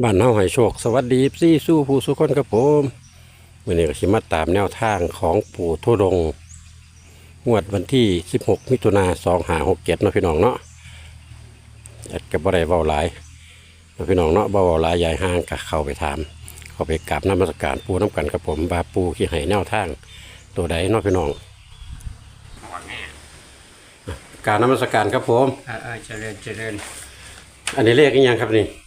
บ้านเฮาให้โชค สวัสดีซี่สู้ผู้สุคนครับผมวันนี้ก็สิมาตามแนวทางของปู่ทุดงค์งวดวันที่ 16 มิถุนา2567เนาะพี่น้องเนาะแอดก็บ่ได้เว้าหลายเนาะพี่น้องเนาะบ่เว้าหลายยายห่างก็เข้าไปถามเข้าไปกราบนมัสการปู่น้ำกันกับผมว่าปู่ที่ให้แนวทาง ตัวใดเนาะพี่น้องกรารนมัสการครับผมอ่าอ่าเจริญเจริญอันนี้เลขอีกยังครับนี่หืม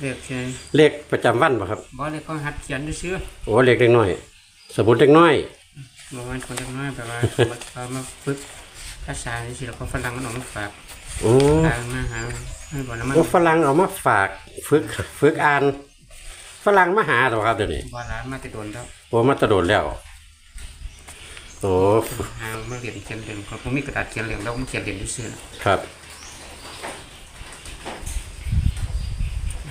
เรียกใช่เลขประจำวันป่ะครับบ่เลยก็หัดเขียนด้วยซื้อโอ้เล็กเล็กน้อย สมุดเล็กน้อยบ่มันคนเล็กน้อยแบบว่ามาเอามาฝึกภาษานี่สิแล้วก็ฝรั่งมันเออกมาฝากโอ้ทางมาหาให้บ่น้ำมันโอ้ฝรั่งเอามาฝากฝึกฝึกอ่าน ฝรั่งมาหาตัวครับเดี๋ยวนี้บ่ร้านมาแต่โดนแล้วโอ้มาตะโดดแล้วโอ้หามาเรียนเขียนเรียนก็ผมมีกระดาษเขียนเรียนแล้วผมเขียนเรียนด้วยซื้อนะครับ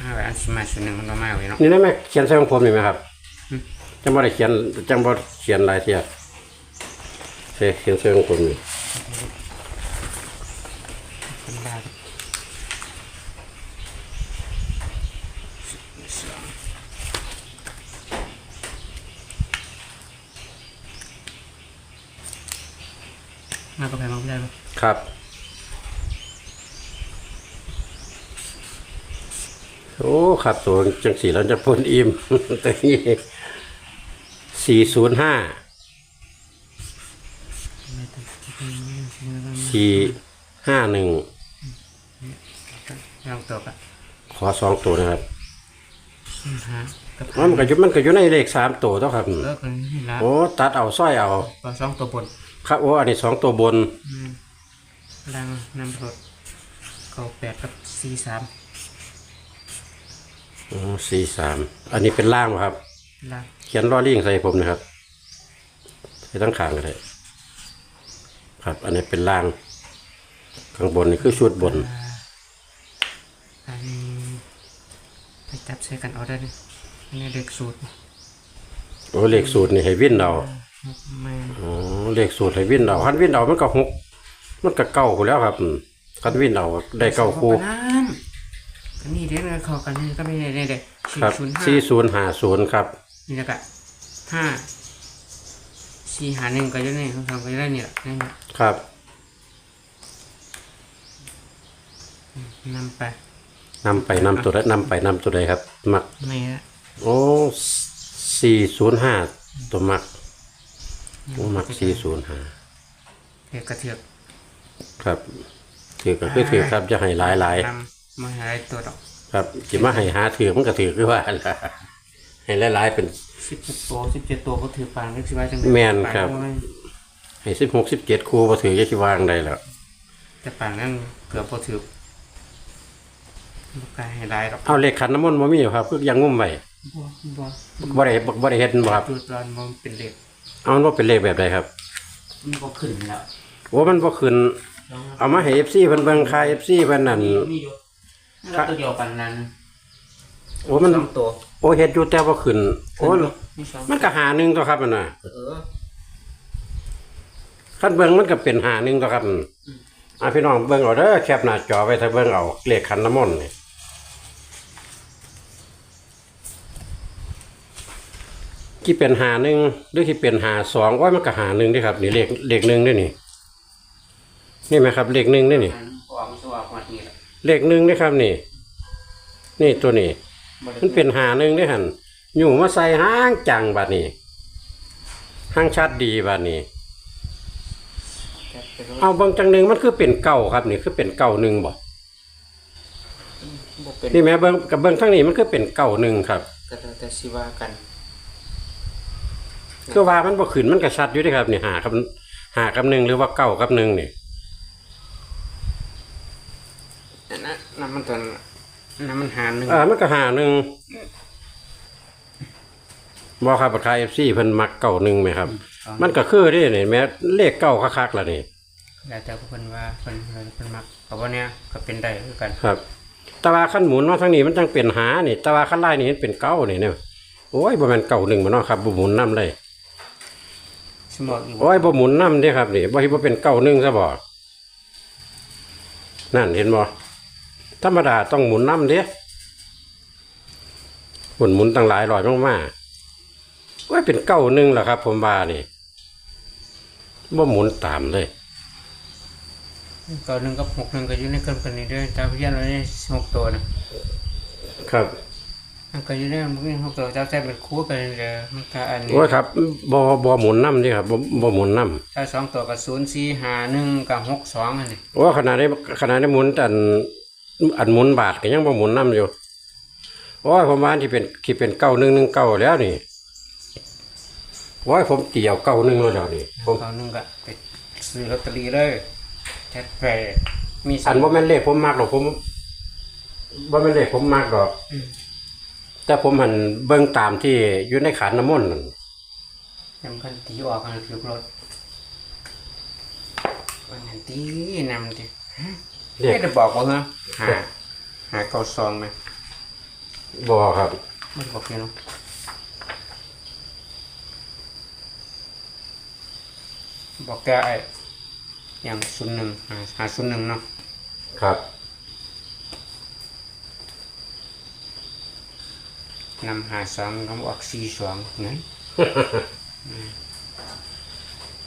หาไว้อันสิมาสิหนึงมันบ่มาไว้เนาะ นี่ได้ไหมเขียนใส่ของผมนี่ไหมครับอืม จังบ่ได้เขียนจังบ่เขียนหลายเทียเสียเขียนใส่ของผมนี่เป็นได้มาก็ไปมาก็ได้บ่ครับ โอ้ครับตัวจังสีแล้วจะพ่นอิ่ม ตัวนี้สี่ศูนย์ห้าสี่ห้าหนึ่งลองตัวปะขอสองตัวนะครับฮะกับอ๋อมันก็อยู่มันก็อยู่ในเลขสามตัวเท่าครับ เลิกกันนี่ละโอ้ตัดเอาสร้อยเอาปสองตัวบนครับโอ้อันนี้สองตัวบนอืมลังนำรถเก้าแปดกับสี่สามอ๋อ สี่สาม อันนี้เป็นล่างบ่ครับลังเขียนล้อลิงใส่ผมนะครับใส่ทั้งขางก็ได้ครับ อันนี้เป็นล่าง ข้างบนนี่คือชุดบนอ่าอันนี้ไปจับใส่กันเอาได้เลยอันนี้เด็กสูตรโอ้เลขสูตรนี่ให้วิ่นเอาไม่อ๋อเลขสูตรให้วิ่นเอาคันวิ่นเอามันก็หกมันก็เก้าอยู่แล้วครับอืมคันวิ่นเอาได้เก้าคู่น้ำ ก็นี่เด็กเลยเข้ากันนี่ก็ไม่ได้เด็กสี่ครับศูนย์ห้าสี่ศูนย์ห้าศูนย์ครับ นี่แล้วก็ห้าสี่หาหนึ่งก็จะนี่ทั้งสองก็จะได้นี่แหละนี่แหละครับ นำไปนำไปนำตัวใดนำไปนำตัวใดครับ มัก ไม่ละโอ้สี่ศูนย์ห้าตัวมักโอ้มักสี่ศูนย์ห้าเด็กกระเทือกครับถือก็คือถือครับจะให้หลายหลายนำ มาหาไอ้ตัวดอกๆครับจิมาให้หาถือมันก็ถือคือว่าล่ะให้หลายหลายๆเป็น สิบหกตัวสิบเจ็ดตัวก็ถือปานเล็กสิบไว้จังแม่นครับ ปานนั้นให้สิบหกสิบเจ็ดครูพอถือจะชิวางได้แล้วแต่ปานนั้นเกือบพอถือบุกกายให้ได้ดอกเอาเลขขันน้ำมนต์มามีอยู่ครับคือยังงุ่มไว้บัวบัวบ่ได้บ่ได้เฮ็ดบ่ครับจุดร้อนมันเป็นเหล็กเอามันว่าเป็นเลขแบบใดครับมันก็ขึ้นแล้วโอ้มันบ่ขึ้น เอามาให้ FC เพิ่นเบิ่งค่า FC เพิ่นนั่น มีมีอยู่ แล้วตัวเดียวกันนั้นโอ้มันสองตัวโอ้เฮ็ดอยู่แต่บ่ขึ้นโอ้มีสองมันก็หาหนึงตัวครับมันน่ะเออคันเบิ่งมันก็เป็นหาหนึงตัวครับอะพี่น้องเบิ่งเอาเด้อแคปหน้าจอไว้ถ้าเบิ่งเอาเลขขันน้ำมนต์นี่ที่เป็นหาหนึ่งหรือที่เป็นหาสองว่ามันก็หาหนึ่งเด้ครับนี่เลขเลขหนึ่งเด้วยนี่นี่ไหมครับเลขหนึ่งเด้วยนี่อันออกมาสว่างมานี่แหละ เลขหนึ่งเด้ครับนี่ นี่ตัวนี้บ่ได้มันเป็นหาหนึ่งได้หันอยู่มาใส่ห้างจังบัดนี้ห้างชัดดีบัดนี้แต่เป็นว่าเอาเบางจังหนึ่งมันคือเป็นเก่าครับ นี่คือเป็นเก่าหนึ่งบ่บ่เป็นนี่แม่เบิ้งกับเบิ้งทั้งนี้มันคือเป็นเก่าหนึ่งครับก็แล้วแต่สิว่ากันคือว่ามันบ่ขึ้นมันก็ชัดอยู่เด้ครับนี่หากับหากับหนึ่งหรือว่าเก่ากับหนึ่งนี่ นั่นนะนั่นมันตัวนั้นนั่นมันหาหนึ่งเออมันก็หาหนึ่งบ่ครับราคา FC เพิ่นมักเก่าหนึ่งไหมครับ มันก็คือเด้นี่แม่เลขเก่าคักๆล่ะนี่แล้วแต่เพิ่นว่าเพิ่นเพิ่นมักเพราะว่าเนี่ยก็เป็นได้คือกันครับแต่ว่าขั้นหมุนมาทางนี้มันจังเป็นหานี่แต่ว่าขั้นไล่นี่มันเป็นเก้านี่เนี่ยโอ้ยบ่แม่นเก่าหนึ่งมาเนาะครับบ่หมุนนํเลยสมองอีกโอ้ยบ่หมุนนํเด้ครับนี่บ่เฮ็ดบ่เป็นเก้าหนึ่งซะบ่นั่นเห็นบ่ ธรรมดาต้องหมุนนํเด้หมุนหมุนตั้งหลายร้อยมากๆว่าเป็นเก้าหนึ่งแหละครับ ผมว่านี่ว่าหมุนตามเลยเก้าหนึ่งกับหกหนึ่งก็อยู่ในเครื่องกันนี้ด้วยเจ้าพยานไว้ในหกตัวนะครับมันก็อยู่ในมันหกตัวเจ้าใช้เป็นคู่กันเลยมันก็อันนี้โอ้ยครับบอบอหมุนน้ำนี่ครับบ่บอหมุนน้เจ้าสองตัวกับศูนย์สี่ห้าหนึ่งกับหกสองอันนี้ำว่าขนาดได้ขนาดได้หมุนแต่ อันอันหมุนบาทก็ยังบอหมุนน้ำอยู่โอ้ยผมว่าที่เป็นที่เป็นเก้าหนึ่งหนึ่งเก้าแล้วนี่โอ้ยผมเกี่ยวเก้าหนึ่งแล้วเดี๋ยวนี้ผมเก้าหนึ่งก็ไปซื้อลอตเตอรี่เลยแท็ไปมีอันว่าแม่นเลขผมมากหรอกผมว่าแม่นเลขผมมากหรอกอืมแต่ผมหันเบิ่งตามที่อยู่ในขันน้ำมนต์นั่นจำกันตีออกกันถือรถวันนั้นตีนำดิ เรียก ไม่ได้บอกว่าเหรอหาหาเก้าซองไหมบอครับ ไม่ได้บอกเนี่ยเนาะบอกแกไอ้อย่างศูนย์หนึ่งหาหาศูนย์หนึ่งเนาะครับ นำหาสองคำออกสี่สองนั่น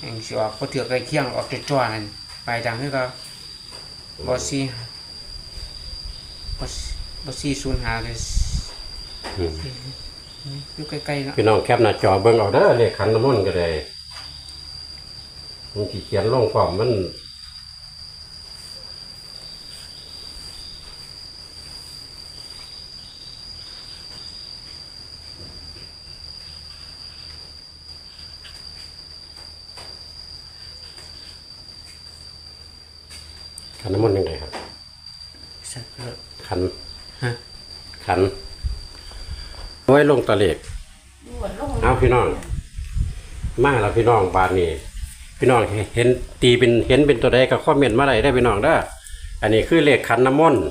เองสิออกก็เถือกไอ้เคียงออกจะจ้วนั่นไปดังที่ก็ บอสี่บอสี่บอสี่ศูนย์หาเลยอืมอยู่ใกล้ๆเนาะพี่น้องแคปหน้าจอเบิ่งเอาเด้อเลขขันน้ำมนต์ก็ได้มันที่เขียนลงความมัน ขันน้ำมนต์ยังไงครับ สักเลิกขันฮะขันไว้ลงตะเลกเอาพี่น้อง มาแล้วพี่น้องบานนี้ พี่น้องเห็นตีเป็นเห็นเป็นตัวใดก็คอมเมนต์มาได้ได้อพี่น้องเด้ออันนี้คือเลขขันน้ำมนต์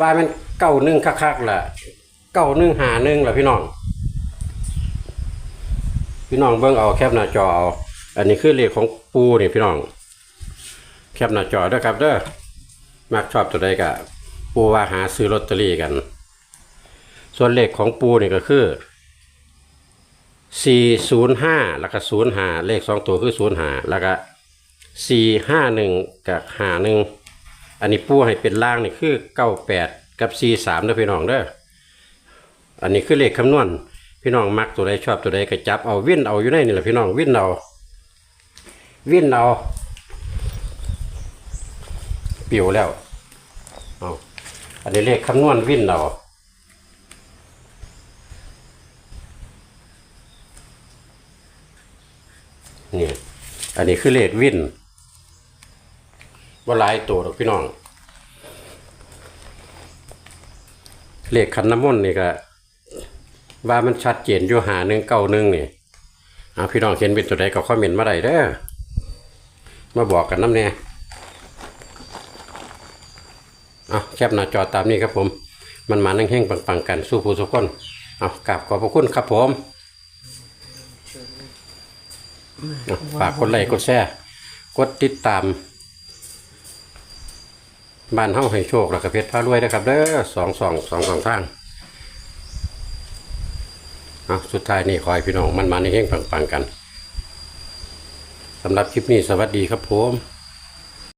ว่ามันเก้าหนึ่งคักๆล่ะเก้าหนึ่งหาหนึ่งล่ะพี่น้อง พี่น้องเบิ่งเอาแคปหน้าจอเอาอันนี้คือเลขของปูนี่พี่น้อง แคปหน้าจอเด้อครับเด้อมักชอบตัวใดก็ปูว่าหาซื้อลอตเตอรี่กัน ส่วนเลขของปูนี่ก็คือ 405 แล้วก็ 05 เลขสองตัวคือ 05 แล้วก็ 451 กับ 51 อันนี้ปูให้เป็นล่างนี่คือ 98 กับ 43เด้อพี่น้องเด้อ อันนี้คือเลขคำนวณ พี่น้องมักตัวใดชอบตัวใดก็จับเอาวิ่นเอาอยู่ในนี่แหละพี่น้องวิ่นเอาวิ่นเอา ปิวแล้วเอาอันนี้เลขคำนวณวิ่นเอานี่อันนี้คือเลขวิ่นว่าหลายตัวหรอกพี่น้อง เลขขันน้ำมนต์นี่ก็ว่ามันชัดเจนอยู่หาหนึ่งเก้าหนึ่งนี่เอาพี่น้องเขียนเป็นตัวใดก็คอมเมนต์มาได้เด้อมาบอกกันน้ำเนี่ย เอาแคปหน้าจอตามนี้ครับผม มันมานั่งแห้งปังๆกันสู้ผู้สุกคนเอากราบขอบพระคุณครับผมเอาฝากกดไลค์กดแชร์กดติดตามบ้านเฮาให้โชคแล้วก็เพชรพารวยนะครับเด้อสองสองสองสองทางเอาสุดท้ายนี่ขอให้พี่น้องมันมาในเฮงปังๆกันสำหรับคลิปนี้สวัสดีครับผม